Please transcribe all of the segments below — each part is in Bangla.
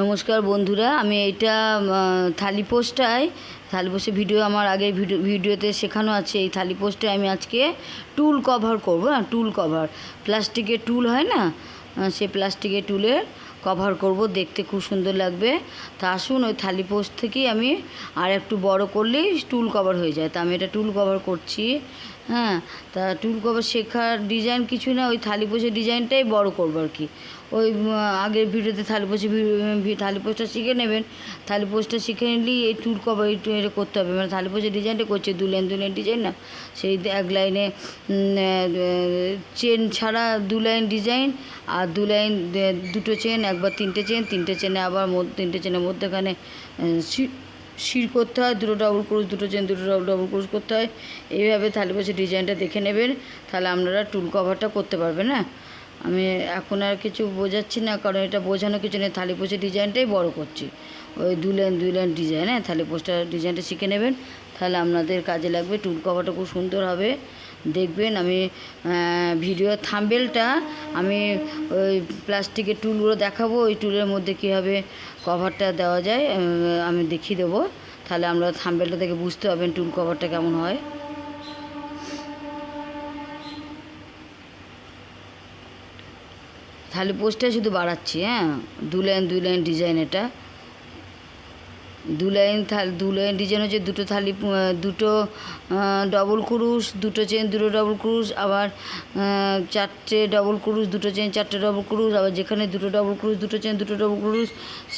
নমস্কার বন্ধুরা, আমি এইটা থালি পোস্টায়, থালি পোস্টে ভিডিও আমার আগে ভিডিও ভিডিওতে শেখানো আছে, এই থালি পোস্টে আমি আজকে টুল কভার করব না টুল কভার। প্লাস্টিকের টুল হয় না? সে প্লাস্টিকের টুলের কভার করব, দেখতে খুব সুন্দর লাগবে। তা আসুন, ওই থালি পোস্ট থেকেই আমি আর একটু বড় করলেই টুল কভার হয়ে যায়। তা আমি এটা টুল কভার করছি। হ্যাঁ তা টুল কভার শেখার ডিজাইন কিছু না, ওই থালি পোষের ডিজাইনটাই বড় করব আর কি। ওই আগের ভিডিওতে থালি পোষে থালি পোস্টটা শিখে নেবেন। থালি পোস্টটা শিখে নিলেই এই টুল কভার এটা করতে হবে। মানে থালি পোষের ডিজাইনটা করছে, দু লাইন দু লাইন ডিজাইন না, সেই এক লাইনে চেন ছাড়া দু লাইন ডিজাইন আর দু লাইন দুটো চেন একবার তিনটে চেন তিনটে চেনে আবার তিনটে চেনের মধ্যেখানে শির করতে হয়, দুটো ডবল ক্রুজ দুটো চেন দুটো ডবল ক্রুজ করতে হয়। এইভাবে থালি বসে ডিজাইনটা দেখে নেবেন, তাহলে আপনারা টুল কভারটা করতে পারবেন না আমি এখন আর কিছু বোঝাচ্ছি না, কারণ এটা বোঝানো কিছু নেই। থালি পোষের ডিজাইনটাই বড় করছি। ওই দু লাইন দুই লাইন ডিজাইন হ্যাঁ? থালি পোস্টার ডিজাইনটা শিখে নেবেন। তাহলে আপনাদের কাজে লাগবে টুল কভারটা খুব সুন্দর হবে। দেখবেন আমি ভিডিও থাম্বেলটা আমি ওই প্লাস্টিকের টুলগুলো দেখাবো, ওই টুলের মধ্যে কীভাবে কভারটা দেওয়া যায় আমি দেখিয়ে দেবো। তাহলে আমরা থাম্বেলটা থেকে বুঝতে পারবেন টুল কভারটা কেমন হয়। থালি পোস্টটা শুধু বাড়াচ্ছি হ্যাঁ? দু লাইন দুই লাইন ডিজাইন এটা। দু লাইন থালি দু লাইন ডিজাইন হচ্ছে দুটো থালি দুটো ডবল ক্রুশ দুটো চেন দুটো ডবল ক্রুশ আবার চারটে ডবল ক্রুশ দুটো চেন চারটে ডবল ক্রুশ আবার যেখানে দুটো ডবল ক্রুশ দুটো চেন দুটো ডবল ক্রুশ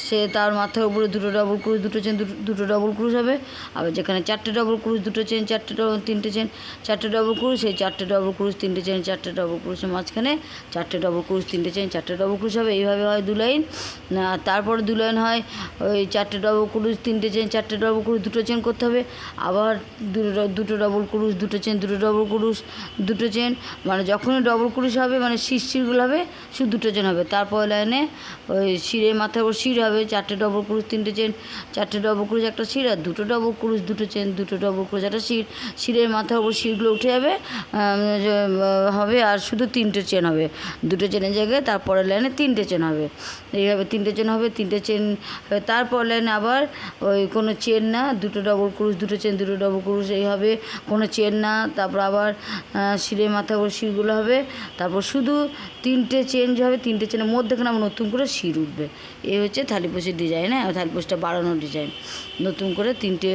সে তার মাথার উপরে দুটো ডবল ক্রুশ দুটো চেন দুটো ডবল ক্রুশ হবে আবার যেখানে চারটে ডবল ক্রুশ দুটো চেন চারটে ডবল তিনটে চেন চারটে ডবল ক্রুশ সেই চারটে ডবল ক্রুশ তিনটে চেন চারটে ডবল ক্রুশের মাঝখানে চারটে ডবল ক্রুশ তিনটে চেন চারটে ডবল ক্রুশ হবে এইভাবে হয় দু লাইন তারপরে দু লাইন হয় ওই চারটে ডবল ক্রুশ তিনটে চেন চারটে ডবল ক্রুশ দুটো চেন করতে হবে। আবার দুটো দুটো ডবল ক্রুশ দুটো চেন দুটো ডবল ক্রুশ দুটো চেন মানে যখনই ডবল ক্রুশ হবে মানে শির শিরগুলো হবে, শুধু দুটো চেন হবে। তারপর লাইনে ওই শিরের মাথার উপর শির হবে, চারটে ডবল ক্রুশ তিনটে চেন চারটে ডবল ক্রুশ একটা শির, আর দুটো ডবল ক্রুশ দুটো চেন দুটো ডবল ক্রুশ একটা শির। শিরের মাথার উপর শিরগুলো উঠে যাবে হবে, আর শুধু তিনটে চেন হবে। দুটো চেনের জায়গায়, তারপরের লাইনে তিনটে চেন হবে। এইভাবে তিনটে চেন হবে, তিনটে চেন তারপর লাইনে আবার ওই কোনো চেন না, দুটো ডবল ক্রুশ দুটো চেন দুটো ডবল ক্রুশ এই হবে কোনো চেন না, তারপর আবার শিলের মাথা উপর শিরগুলো হবে, তারপর শুধু তিনটে চেঞ্জ হবে, তিনটে চেনের মধ্যেখানে আমার নতুন করে শির উঠবে। এই হচ্ছে থালিপোষের ডিজাইন হ্যাঁ? থালিপোষটা বাড়ানোর ডিজাইন নতুন করে তিনটে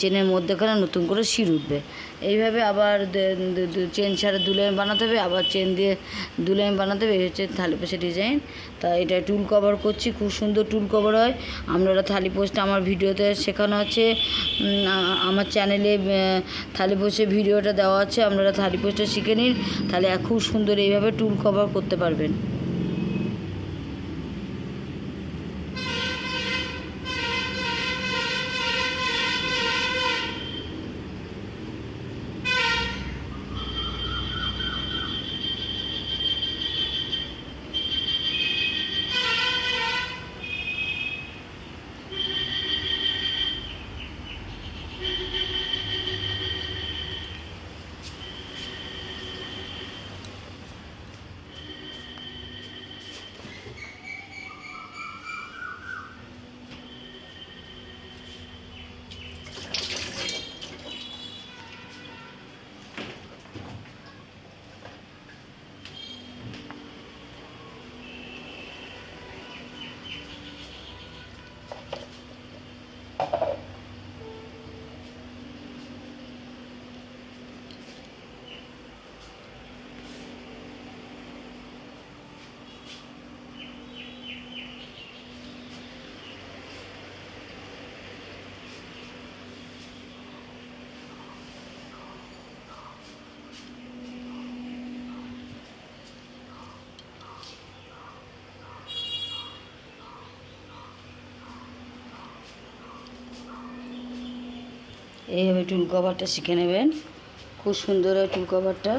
চেনের মধ্যেখানে নতুন করে শির উঠবে। এইভাবে আবার চেন ছাড়া দু লাইন বানাতে হবে, আবার চেন দিয়ে দু লাইন বানাতে হবে, এই হচ্ছে থালি থালিপোষের ডিজাইন। তা এটা টুল কভার করছি, খুব সুন্দর টুল কভার হয়। আপনারা থালি পোস্টটা আমার ভিডিওতে শেখানো আছে। আমার চ্যানেলে থালি পোস্টে ভিডিওটা দেওয়া আছে, আপনারা থালি পোস্টটা শিখে নিন। তাহলে খুব সুন্দর এইভাবে টুল কভার করতে পারবেন। এইভাবে টুল কভারটা শিখে নেবেন। খুব সুন্দর হয় টুল কভারটা।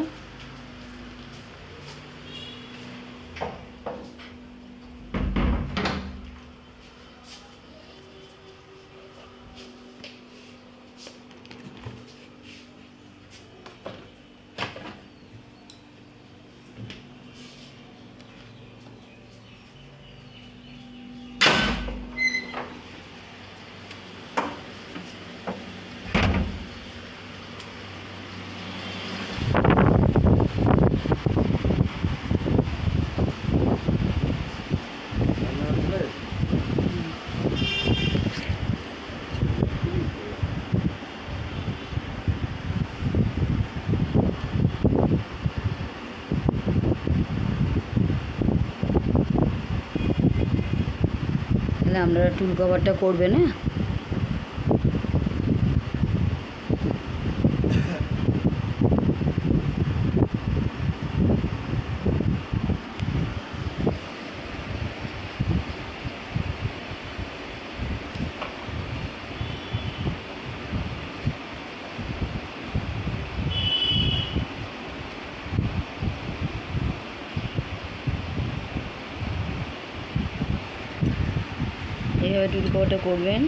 আপনারা টুল কভারটা করবে হ্যাঁ এইভাবে টুল কভারটা করবেন।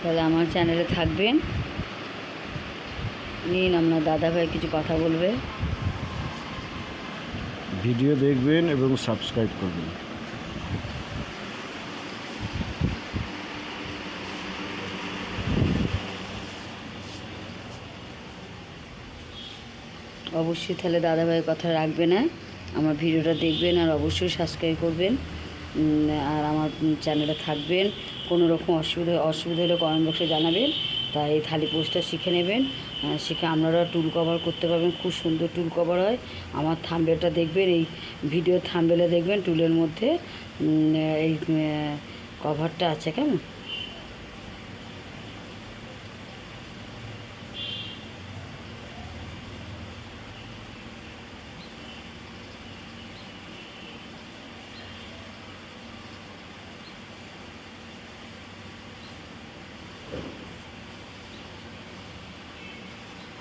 তাহলে আমার চ্যানেলে থাকবেন। নিন আপনার দাদাভাই কিছু কথা বলবে। ভিডিও দেখবেন এবং সাবস্ক্রাইব করবেন। অবশ্যই তাহলে দাদাভাইয়ের কথা রাখবেন না আমার ভিডিওটা দেখবেন আর অবশ্যই সাবস্ক্রাইব করবেন। আর আমার চ্যানেলে থাকবেন। কোনো রকম অসুবিধা অসুবিধা হলে কমেন্ট বক্সে জানাবেন। তাই থালি পোস্টটা শিখে নেবেন। শিখে আপনারা টুল কভার করতে পারবেন? খুব সুন্দর টুল কভার হয়। আমার থাম্বেলটা দেখবেন, এই ভিডিও থাম্বেলে দেখবেন টুলের মধ্যে এই কভারটা আছে, কেমন?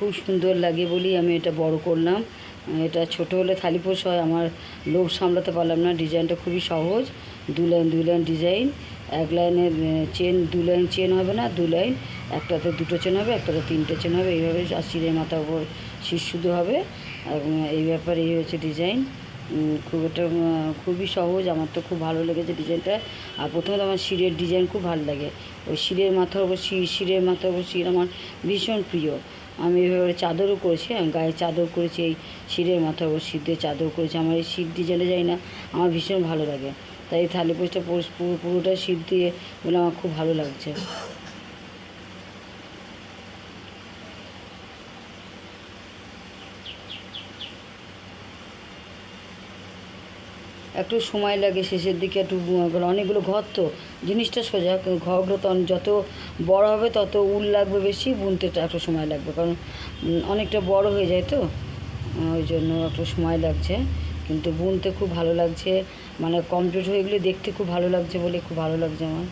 খুব সুন্দর লাগে বলেই আমি এটা বড় করলাম। এটা ছোট হলে থালিপোষ হয়, আমার লোভ সামলাতে পারলাম না। ডিজাইনটা খুবই সহজ, দু লাইন দু লাইন ডিজাইন। এক লাইনের চেন, দু লাইন চেন হবে না, দু লাইন। একটাতে দুটো চেন হবে, একটাতে তিনটে চেন হবে। এইভাবে আর শিরের মাথার উপর শুধু হবে। এই ব্যাপারে এই হচ্ছে ডিজাইন। খুব একটা খুবই সহজ। আমার তো খুব ভালো লেগেছে ডিজাইনটা। আর প্রথমত আমার শিরের ডিজাইন খুব ভালো লাগে। ওই শিরের মাথার উপর শির, শিরের মাথার উপর শির আমার ভীষণ প্রিয়। আমি এভাবে চাদরও করেছি গায়ে চাদর করেছি, এই শিরের মাথার উপর শীত দিয়ে চাদর করেছি, আমার এই শীত দিয়ে জেলে যাই না আমার ভীষণ ভালো লাগে। তাই এই থালি পোস্টটা পুরোটা শীত দিয়ে বলে আমার খুব ভালো লাগছে। একটু সময় লাগে শেষের দিকে, একটু অনেকগুলো ঘর তো। জিনিসটা সোজা ঘরগুলো তখন যত বড় হবে তত উল লাগবে বেশি, বুনতে একটু সময় লাগবে। কারণ অনেকটা বড় হয়ে যায় তো। ওই জন্য একটু সময় লাগছে। কিন্তু বুনতে খুব ভালো লাগছে। মানে কমপ্লিট হয়ে গেলে দেখতে খুব ভালো লাগছে বলে খুব ভালো লাগছে আমার।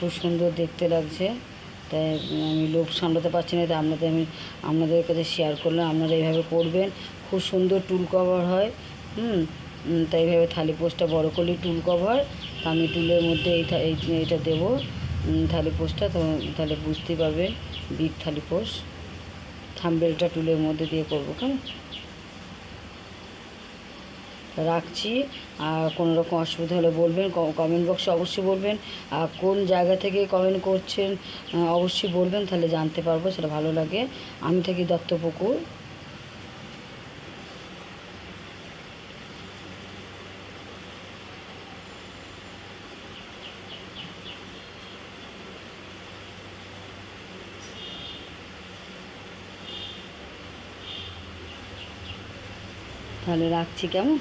খুব সুন্দর দেখতে লাগছে। তাই আমি লোক সামলাতে পারছি না। তাই আপনাদের আমি, আপনাদের কাছে শেয়ার করলাম। আপনারা এইভাবে করবেন। খুব সুন্দর টুল কভার হয়, হুম? তাই এইভাবে থালি পোস্টটা বড় করলে টুল কভার, আমি টুলের মধ্যে এই এইটা দেবো থালি পোস্টটা তাহলে বুঝতে পারবেন বিগ থালি পোস্ট। থাম্বেলটা টুলের মধ্যে দিয়ে করব, কেমন? রাখছি, আর কোনো রকম অসুবিধা হলে বলবেন কমেন্ট বক্সে অবশ্যই বলবেন, আর কোন জায়গা থেকে কমেন্ট করছেন অবশ্যই বলবেন, তাহলে জানতে পারব, সেটা ভালো লাগে। আমি থাকি দত্তপুকুর। তাহলে রাখছি কেমন?